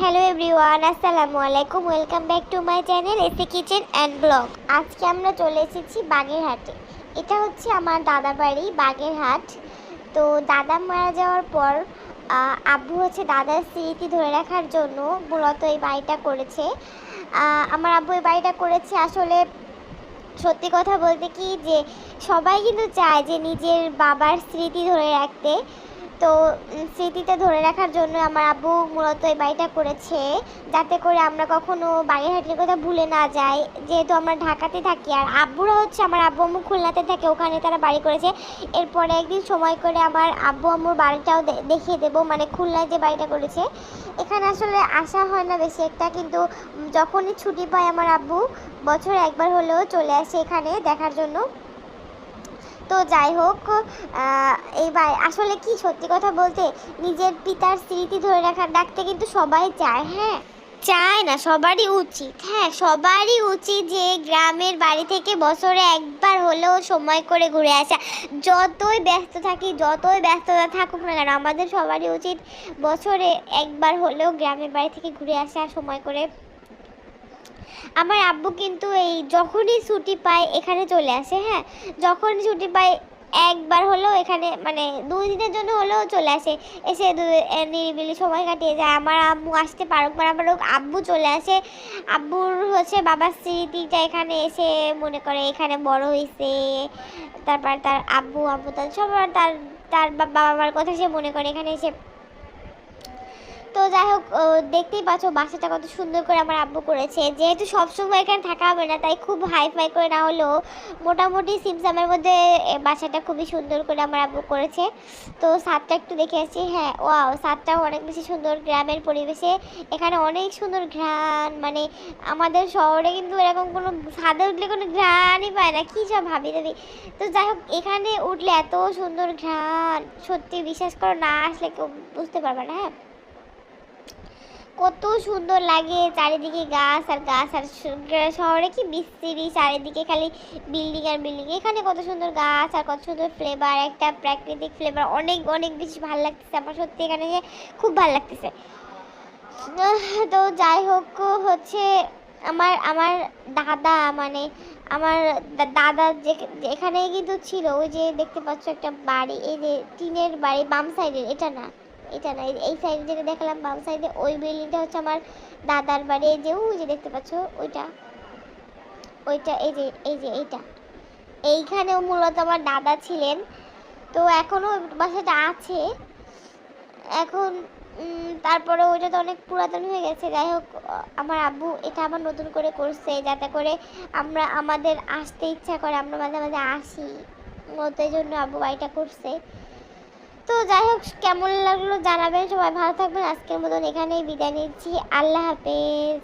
Hello everyone আসসালামু আলাইকুম welcome back to my channel AC kitchen and blog আজকে আমরা চলে এসেছি বাগেরহাটে। এটা হচ্ছে আমার দাদা বাড়ি, বাগেরহাট। তো দাদা মারা যাওয়ার পর আব্বু হচ্ছে দাদার স্মৃতি ধরে রাখার জন্য মূলত এই বাড়িটা করেছে। আমার আব্বু এই বাড়িটা করেছে আসলে সত্যি কথা বলতে কি যে সবাই কিন্তু চায় যে নিজের বাবার স্মৃতি ধরে রাখতে। তো উম, স্মৃতিটা ধরে রাখার জন্য আমার আব্বু মূলত এই বাড়িটা করেছে। যাতে করে আমরা কখনো বাগেরহাটের কথা ভুলে না যাই। যেহেতু আমরা ঢাকাতে থাকি আর আব্বুরা হচ্ছে আমার আব্বু আম্মু খুলনাতে থাকে ওখানে তারা বাড়ি করেছে। এরপরে একদিন সময় করে আমার আব্বু আম্মুর বাড়িটাও দেখিয়ে দেবো মানে খুলনায় যে বাড়িটা করেছে। এখানে আসলে আসা হয় না বেশি একটা কিন্তু যখনই ছুটি পায় আমার আব্বু বছরে একবার হলেও চলে আসে এখানে দেখার জন্য। তো যাই হোক আহ, এইবার আসলে কি সত্যি কথা বলতে নিজের পিতার স্মৃতি ধরে রাখার ডাকতে কিন্তু সবাই চায় হ্যাঁ? চায় না সবারই উচিত। হ্যাঁ সবারই উচিত যে গ্রামের বাড়ি থেকে বছরে একবার হলেও সময় করে ঘুরে আসা। যতই ব্যস্ত থাকি যতই ব্যস্ততা থাকুক না কেন আমাদের সবারই উচিত বছরে একবার হলেও গ্রামের বাড়ি থেকে ঘুরে আসা সময় করে আমার আব্বু কিন্তু এই যখনই ছুটি পায় এখানে চলে আসে হ্যাঁ? যখনই ছুটি পায়, একবার হলেও এখানে মানে দুই দিনের জন্য হলেও চলে আসে। এসে নিরিবিলি সময় কাটিয়ে যায়। আমার আম্মু আসতে পারুক না পারুক, আব্বু চলে আসে। আব্বুর হচ্ছে বাবার স্মৃতিটা এখানে এসে মনে করে, এখানে বড় হয়েছে তারপর তার আব্বু আব্বু তার সবার, তার তার বাবা মার কথা সে মনে করে, এখানে এসে তো যাই হোক দেখতেই পাচ্ছ বাসাটা কত সুন্দর করে আমার আব্বু করেছে। যেহেতু সবসময় এখানে থাকা হবে না, তাই খুব হাই ফাই করে না হলেও মোটামুটি সিমসামের মধ্যে বাসাটা খুবই সুন্দর করে আমার আব্বু করেছে। তো ছাদটা একটু দেখে আসছি হ্যাঁ ওয়াও ছাদটাও অনেক বেশি সুন্দর গ্রামের পরিবেশে। এখানে অনেক সুন্দর ঘ্রাণ মানে আমাদের শহরে কিন্তু এরকম কোনো ছাদে উঠলে কোনো ঘ্রাণই পায় না। কী সব ভাবি দাবি। তো যাই হোক, এখানে উঠলে এত সুন্দর ঘ্রাণ, সত্যি বিশ্বাস করো না আসলে কেউ বুঝতে পারবে না হ্যাঁ। কত সুন্দর লাগে চারিদিকে গাছ আর গাছ আর শহরে কি বিস্তৃতি, চারিদিকে খালি বিল্ডিং আর বিল্ডিং এখানে কত সুন্দর গাছ আর কত সুন্দর ফ্লেভার একটা প্রাকৃতিক ফ্লেভার অনেক অনেক বেশি ভালো লাগতেছে আমার। সত্যি এখানে খুব ভালো লাগতেছে। তো যাই হোক, হচ্ছে আমার আমার দাদা মানে আমার দাদা যে এখানে কিন্তু ছিল। ওই যে দেখতে পাচ্ছ একটা বাড়ি, এই যে টিনের বাড়ি বাম সাইডের এটা না? এটা না, এই- সাইডে যেটা দেখালাম, বাম সাইডে ওই বিল্ডিংটা হচ্ছে আমার দাদার বাড়ি, এই যে, ওই যে দেখতে পাচ্ছ, ওইটা। ওইটা, এই যে এই যে এইটা। এইখানেও মূলত আমার দাদা ছিলেন। তো এখনও বাসাটা আছে। এখন তারপরে ওইটা তো অনেক পুরাতন হয়ে গেছে। যাই হোক, আমার আব্বু এটা আবার নতুন করে করছে, যাতে করে আমরা, আমাদের আসতে ইচ্ছা করে, আমরা মাঝে মাঝে আসি। এই জন্য আব্বু বাড়িটা করছে। তো যাই হোক, কেমন লাগল জানাবেন? সবাই ভালো থাকবেন। আজকের মতন এখানেই বিদায় নিচ্ছি। আল্লাহ হাফেজ।